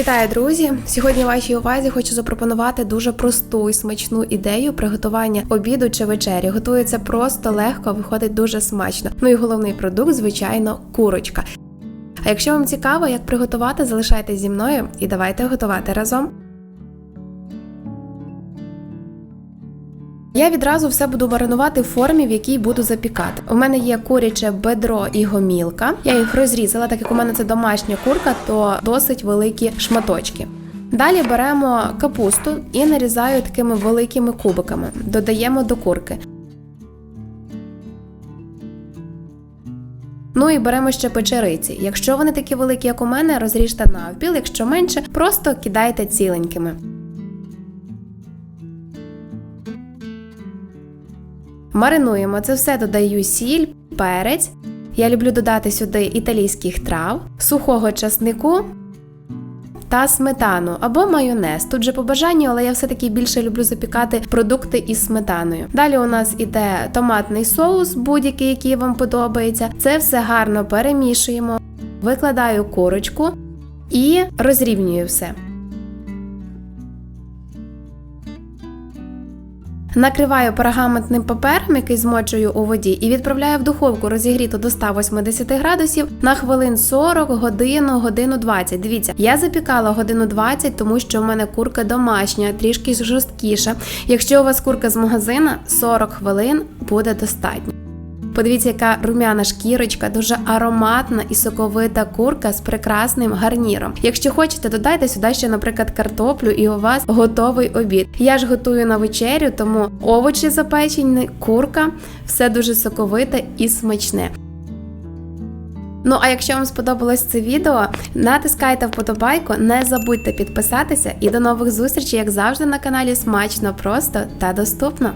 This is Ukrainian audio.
Вітаю, друзі! Сьогодні вашій увазі хочу запропонувати дуже просту і смачну ідею приготування обіду чи вечері. Готується просто легко, виходить дуже смачно. Ну і головний продукт, звичайно, курочка. А якщо вам цікаво, як приготувати, залишайтесь зі мною і давайте готувати разом. Я відразу все буду маринувати в формі, в якій буду запікати. У мене є куряче бедро і гомілка. Я їх розрізала, так як у мене це домашня курка, то досить великі шматочки. Далі беремо капусту і нарізаю такими великими кубиками. Додаємо до курки. Ну і беремо ще печериці. Якщо вони такі великі, як у мене, розріжте навпіл, якщо менше, просто кидайте ціленькими. Маринуємо це все, додаю сіль, перець. Я люблю додати сюди італійських трав, сухого часнику та сметану або майонез. Тут же по бажанню, але я все-таки більше люблю запікати продукти із сметаною. Далі у нас іде томатний соус, будь-який, який вам подобається. Це все гарно перемішуємо, викладаю курочку і розрівнюю все. Накриваю пергаментним папером, який змочую у воді, і відправляю в духовку розігріту до 180 градусів на хвилин 40, годину, годину 20. Дивіться, я запікала годину 20, тому що у мене курка домашня, трішки жорсткіша. Якщо у вас курка з магазина, 40 хвилин буде достатньо. Подивіться, яка рум'яна шкірочка, дуже ароматна і соковита курка з прекрасним гарніром. Якщо хочете, додайте сюди ще, наприклад, картоплю, і у вас готовий обід. Я ж готую на вечерю, тому овочі запечені, курка, все дуже соковите і смачне. Ну а якщо вам сподобалось це відео, натискайте вподобайку, не забудьте підписатися і до нових зустрічей, як завжди, на каналі Смачно, просто та доступно.